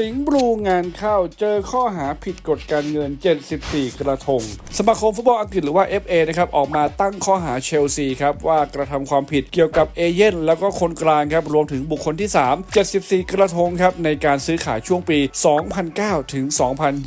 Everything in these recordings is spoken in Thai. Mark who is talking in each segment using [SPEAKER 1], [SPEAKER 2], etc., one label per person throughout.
[SPEAKER 1] สิงห์บลูงานเข้าเจอข้อหาผิดกฎการเงิน 74 กระทง สมาคมฟุตบอลอังกฤษหรือว่า FA นะครับออกมาตั้งข้อหาเชลซีครับว่ากระทำความผิดเกี่ยวกับเอเย่นแล้วก็คนกลางครับรวมถึงบุคคลที่ 3 74 กระทงครับในการซื้อขายช่วงปี 2009 ถึง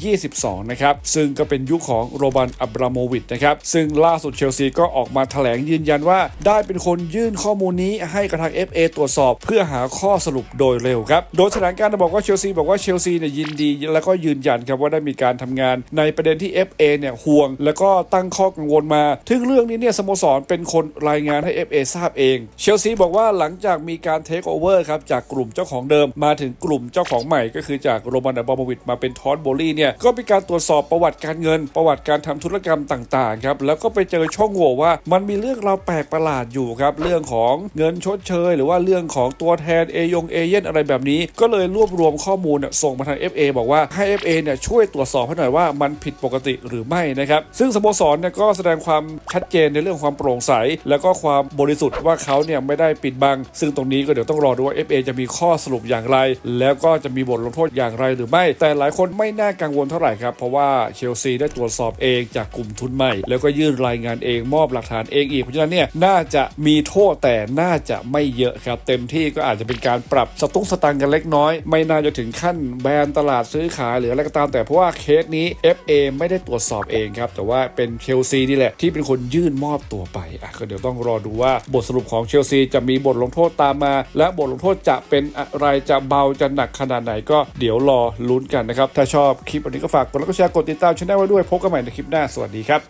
[SPEAKER 1] 2022 นะครับ ซึ่งก็เป็นยุคของโรบันอับราโมวิชนะครับ ซึ่งล่าสุดเชลซีก็ออกมาแถลงยืนยันว่า ได้เป็นคนยื่นข้อมูลนี้ให้กับทาง FA ตรวจสอบ เพื่อหาข้อสรุปโดยเร็วครับ โดยแถลงการบอกว่าเชลซีบอกว่าเชลซีเนี่ยยินดีแล้วก็ยืนยันครับว่าได้มีการทำงานในประเด็นที่ FA เนี่ยห่วง แล้วก็ตั้งข้อกังวลมา ถึงเรื่องนี้เนี่ยสโมสรเป็นคนรายงานให้ FA ทราบเอง เชลซีบอกว่าหลังจากมีการเทคโอเวอร์ครับจากกลุ่มเจ้าของเดิมมาถึงกลุ่มเจ้าของใหม่ ก็คือจากโรมันอับบราโมวิชมาเป็นทอสโบลี่เนี่ยก็มีการตรวจสอบประวัติการเงิน ประวัติการทำธุรกรรมต่างๆครับแล้วก็ไปเจอช่องโหว่ว่ามันมีเรื่องราวแปลกประหลาดอยู่ครับเรื่องของเงินชดเชย หรือว่าเรื่องของตัวแทนเอยงเอเย่นอะไรแบบนี้ ก็เลยรวบรวมข้อมูลส่งมาทาง FA บอกว่าให้ FA เนี่ยช่วยตรวจสอบให้หน่อยว่ามันผิดปกติหรือไม่นะครับ ซึ่งสโมสรเนี่ยก็แสดงความชัดเจนในเรื่องความโปร่งใส แล้วก็ความบริสุทธิ์ว่าเขาเนี่ยไม่ได้ปิดบัง ซึ่งตรงนี้ก็เดี๋ยวต้องรอดูว่า FA จะมีข้อสรุปอย่างไร แล้วก็จะมีบทลงโทษอย่างไรหรือไม่ แต่หลายคนไม่น่ากังวลเท่าไหร่ครับ เพราะว่าเชลซีได้ตรวจสอบเองจากกลุ่มทุนใหม่ แล้วก็ยื่นรายงานเองมอบหลักฐานเองอีก เพราะฉะนั้นเนี่ยน่าจะมีโทษแต่น่าจะไม่เยอะครับ เต็มที่ก็อาจจะเป็นการปรับสตุ้งสตังกันเล็กน้อย ไม่น่าจะถึงขั้นแบนตลาดซื้อขายหรืออะไรก็ตามแต่เพราะว่าเคสนี้ FA ไม่ได้ตรวจสอบเองครับ แต่ว่าเป็นเชลซีนี่แหละ ที่เป็นคนยื่นมอบตัวไปอะก็เดี๋ยวต้องรอดูว่าบทสรุปของเชลซีจะมีบทลงโทษตามมา และบทลงโทษจะเป็นอะไรจะเบาจะหนักขนาดไหนก็เดี๋ยวรอลุ้นกันนะครับ ถ้าชอบคลิปอันนี้ก็ฝากกดไลค์กดแชร์กดติดตามช่องไว้ด้วยพบกันใหม่ในคลิปหน้าสวัสดีครับ